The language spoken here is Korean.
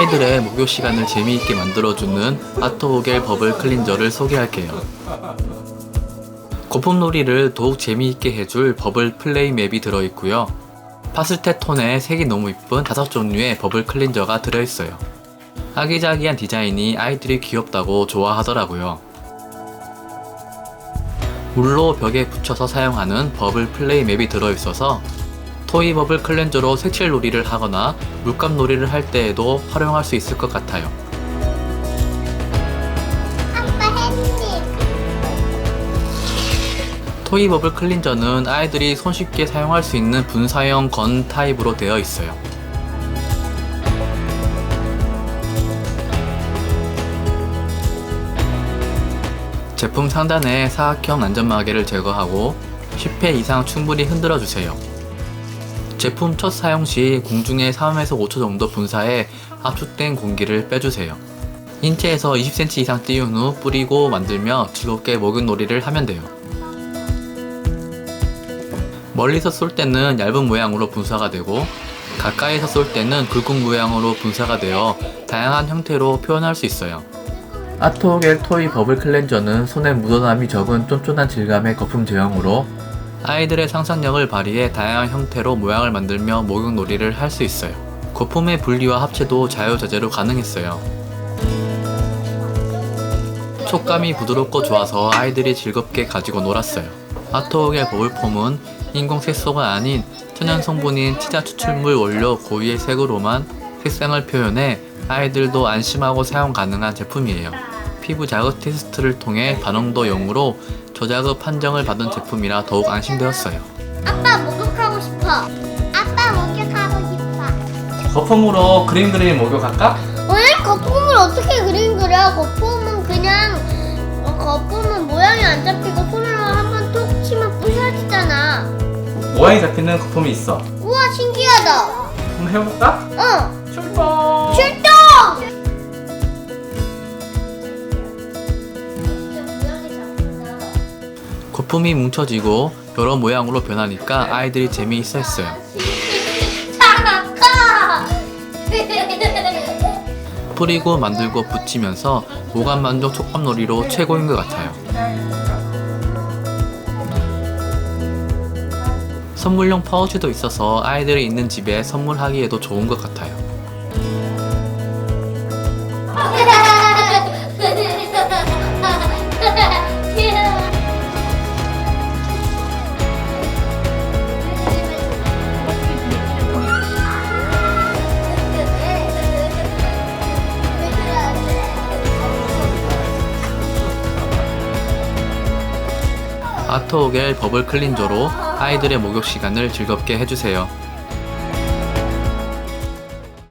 아이들의 목욕 시간을 재미있게 만들어주는 아토오겔 버블 클린저를 소개할게요. 거품놀이를 더욱 재미있게 해줄 버블 플레이 맵이 들어있고요. 파스텔 톤의 색이 너무 이쁜 다섯 종류의 버블 클린저가 들어있어요. 아기자기한 디자인이 아이들이 귀엽다고 좋아하더라고요. 물로 벽에 붙여서 사용하는 버블 플레이 맵이 들어있어서 토이 버블 클렌저로 색칠 놀이를 하거나 물감 놀이를 할 때에도 활용할 수 있을 것 같아요. 토이 버블 클린저는 아이들이 손쉽게 사용할 수 있는 분사형 건 타입으로 되어 있어요. 제품 상단에 사각형 안전마개를 제거하고 10회 이상 충분히 흔들어 주세요. 제품 첫 사용 시 공중에 3에서 5초 정도 분사해 압축된 공기를 빼주세요. 인체에서 20cm 이상 띄운 후 뿌리고 만들며 즐겁게 목욕놀이를 하면 돼요. 멀리서 쏠 때는 얇은 모양으로 분사가 되고 가까이서 쏠 때는 굵은 모양으로 분사가 되어 다양한 형태로 표현할 수 있어요. 아토겔 토이 버블 클렌저는 손에 묻어남이 적은 쫀쫀한 질감의 거품 제형으로 아이들의 상상력을 발휘해 다양한 형태로 모양을 만들며 목욕놀이를 할 수 있어요. 거품의 분리와 합체도 자유자재로 가능했어요. 촉감이 부드럽고 좋아서 아이들이 즐겁게 가지고 놀았어요. 아토겔 버블폼은 인공 색소가 아닌 천연 성분인 치자 추출물 원료 고유의 색으로만 색상을 표현해 아이들도 안심하고 사용 가능한 제품이에요. 피부 자극 테스트를 통해 반응도 0으로 저자극 판정을 받은 제품이라 더욱 안심되었어요. 아빠 목욕하고 싶어 아빠 목욕하고 싶어 거품으로 그림 그리는 목욕할까? 오늘 거품을 어떻게 그림 그려 거품은 그냥 어, 거품은 모양이 안 잡히고 손으로 한번 톡 치면 부셔지잖아 모양이 잡히는 거품이 있어. 우와 신기하다 한번 해볼까? 응 출동! 출동 거품이 뭉쳐지고 여러 모양으로 변하니까 아이들이 재미있어 했어요. 잘할까 뿌리고 만들고 붙이면서 오감 만족 촉감놀이로 최고인 것 같아요. 선물용 파우치도 있어서 아이들이 있는 집에 선물하기에도 좋은 것 같아요. 아토오겔 버블 클린저로 아이들의 목욕 시간을 즐겁게 해주세요.